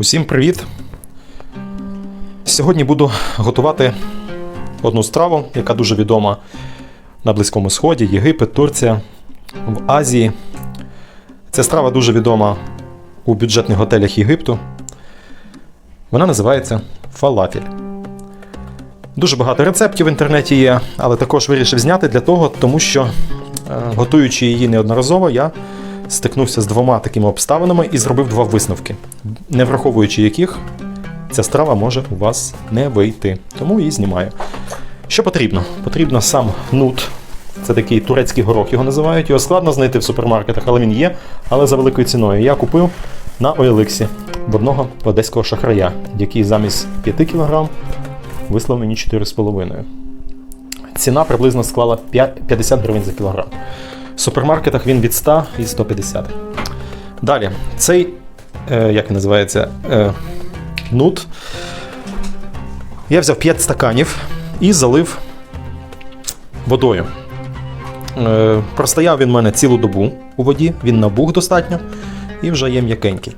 Усім привіт! Сьогодні буду готувати одну страву, яка дуже відома на Близькому Сході, Єгипет, Турція, в Азії. Ця страва дуже відома у бюджетних готелях Єгипту. Вона називається фалафель. Дуже багато рецептів в інтернеті є, але також вирішив зняти для того, тому що, е, готуючи її неодноразово, я стикнувся з двома такими обставинами і зробив два висновки, не враховуючи яких ця страва може у вас не вийти. Тому її знімаю. Що потрібно? Потрібно сам нут. Це такий турецький горох, його називають. Його складно знайти в супермаркетах, але він є, але за великою ціною. Я купив на OLX в одного одеського шахрая, який замість 5 кг вислав мені 4,5. Ціна приблизно склала 5 50 гривень за кілограм. В супермаркетах він від 100 і 150. Далі, цей, е, як він називається, е, нут. Я взяв 5 стаканів і залив водою. Е, простояв він в мене цілу добу у воді, він набух достатньо і вже є м'якенький.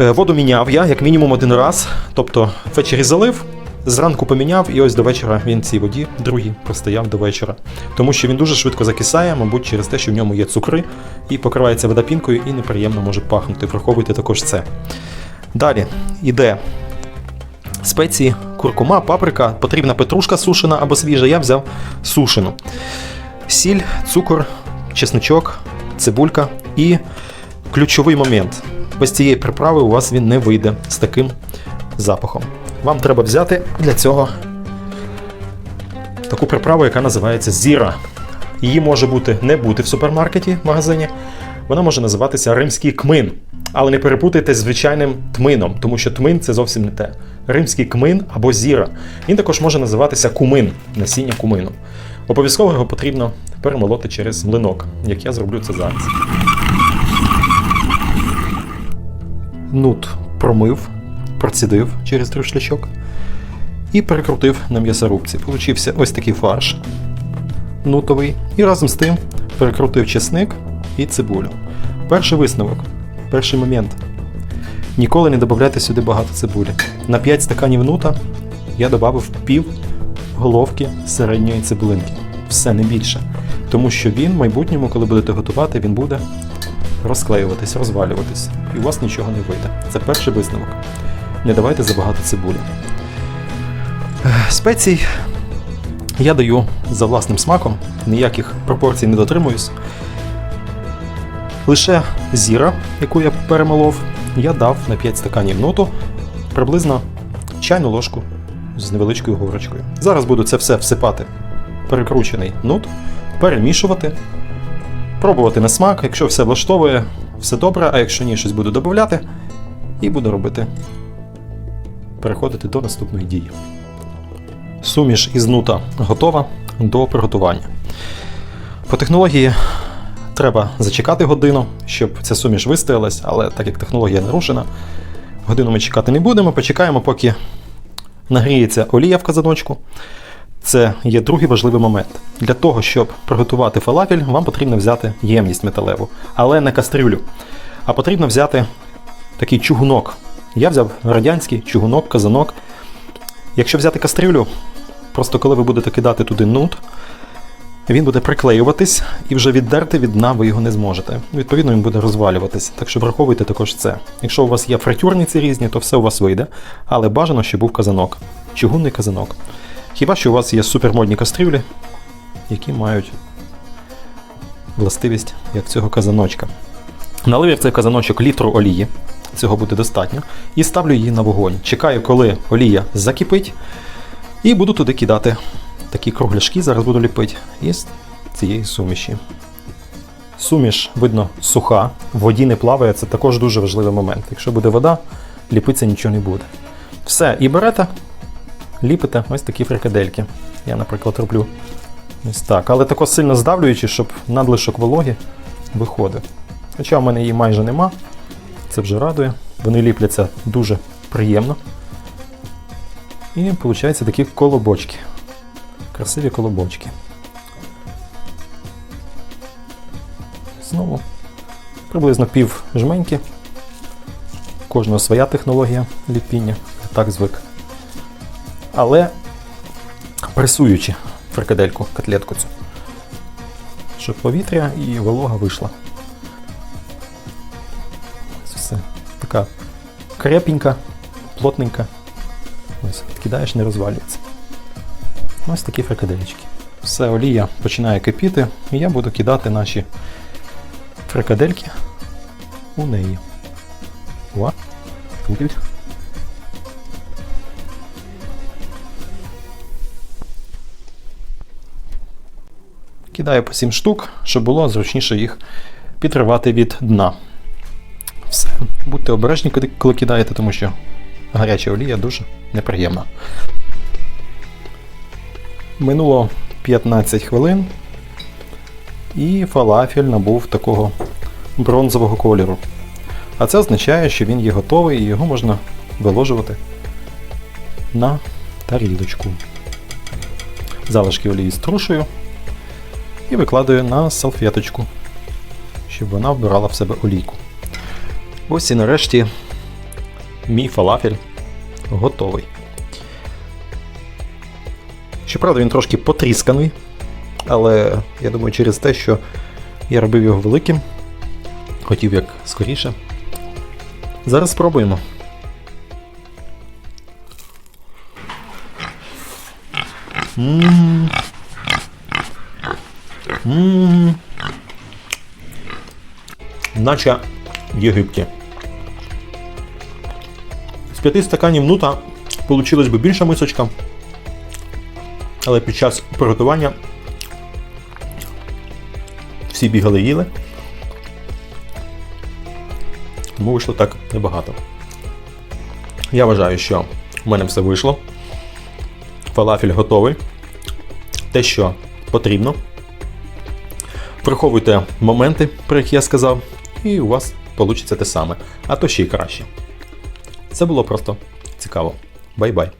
Е, Воду міняв я як мінімум один раз, тобто ввечері залив, зранку поміняв, і ось до вечора він цій воді другий простояв до вечора. Тому що він дуже швидко закисає, мабуть, через те, що в ньому є цукри і покривається водопінкою і неприємно може пахнути. Враховуйте також це. Далі йде спеції, куркума, паприка, потрібна петрушка сушена або свіжа. Я взяв сушену. Сіль, цукор, чесничок, цибулька і ключовий момент. Без цієї приправи у вас він не вийде з таким запахом. Вам треба взяти для цього таку приправу, яка називається зіра. Її може бути не бути в супермаркеті в магазині. Вона може називатися римський кмин. Але не перепутайте з звичайним тмином, тому що тмин це зовсім не те. Римський кмин або зіра. Він також може називатися кумин, насіння кумину. Обов'язково його потрібно перемолоти через млинок, як я зроблю це зараз. Нут промив, процідив через трушлячок і перекрутив на м'ясорубці. Получився ось такий фарш нутовий. І разом з тим перекрутив чесник і цибулю. Перший висновок, перший момент. Ніколи не додавайте сюди багато цибулі. На 5 стаканів нута я додав пів головки середньої цибулинки. Все не більше. Тому що він в майбутньому, коли будете готувати, він буде розклеюватись, розвалюватись. І у вас нічого не вийде. Це перший висновок. Не давайте забагато цибулі. Спецій я даю за власним смаком, ніяких пропорцій не дотримуюсь. Лише зіра, яку я перемолов, я дав на 5 стаканів ноту приблизно чайну ложку з невеличкою горочкою. Зараз буду це все всипати перекручений нут, перемішувати, пробувати на смак. Якщо все влаштовує, все добре, а якщо ні, щось буду додати, і буду робити. Переходити до наступної дії. Суміш із нута готова до приготування. По технології треба зачекати годину, щоб ця суміш вистоялась, але так як технологія нарушена, годину ми чекати не будемо. Почекаємо, поки нагріється олія в казаночку. Це є другий важливий момент. Для того, щоб приготувати фалафель, вам потрібно взяти ємність металеву, але не кастрюлю. А потрібно взяти такий чугунок. Я взяв радянський чугунок, казанок. Якщо взяти кастрюлю, просто коли ви будете кидати туди нут, він буде приклеюватись і вже віддерти від дна ви його не зможете. Відповідно, він буде розвалюватись. Так що враховуйте також це. Якщо у вас є фритюрниці різні, то все у вас вийде, але бажано, щоб був казанок. Чугунний казанок. Хіба що у вас є супермодні кастрюлі, які мають властивість як цього казаночка. Налив я в цей казаночок літру олії, цього буде достатньо, і ставлю її на вогонь. Чекаю, коли олія закипить, і буду туди кидати такі кругляшки, зараз буду ліпити із цієї суміші. Суміш, видно, суха, в воді не плаває, це також дуже важливий момент. Якщо буде вода, ліпитися нічого не буде. Все, і берете, ліпите ось такі фрикадельки. Я, наприклад, роблю ось так. Але також сильно здавлюючи, щоб надлишок вологи виходив. Хоча в мене її майже нема, це вже радує. Вони ліпляться дуже приємно. І виходить такі колобочки. Красиві колобочки. Знову приблизно пів жменьки. кожного своя технологія ліпіння, так звик. Але пресуючи фрикадельку, котлетку цю, щоб повітря і волога вийшла. Така крепенька, плотненька. Ось, відкидаєш, не розвалюється. Ось такі фрикадельчики. Все, олія починає кипіти, і я буду кидати наші фрикадельки у неї. О, кипить. Кидаю по 7 штук, щоб було зручніше їх підривати від дна. Все. Будьте обережні, коли- кидаєте, тому що гаряча олія дуже неприємна. Минуло 15 хвилин, і фалафель набув такого бронзового кольору. А це означає, що він є готовий і його можна виложувати на тарілочку. Залишки олії струшую і викладаю на салфеточку, щоб вона вбирала в себе олійку. Ось і нарешті мій фалафель готовий. Щоправда, він трошки потрісканий, але я думаю, через те, що я робив його великим, хотів як скоріше. Зараз спробуємо. М. М. Наче в Єгипті. З п'яти стаканів нута получилась би більша мисочка. Але під час приготування всі бігали їли. Тому вийшло так небагато. Я вважаю, що в мене все вийшло. Фалафель готовий. Те, що потрібно. Приховуйте моменти, про які я сказав, і у вас вийде те саме, а то ще й краще. Це було просто цікаво. Бай-бай.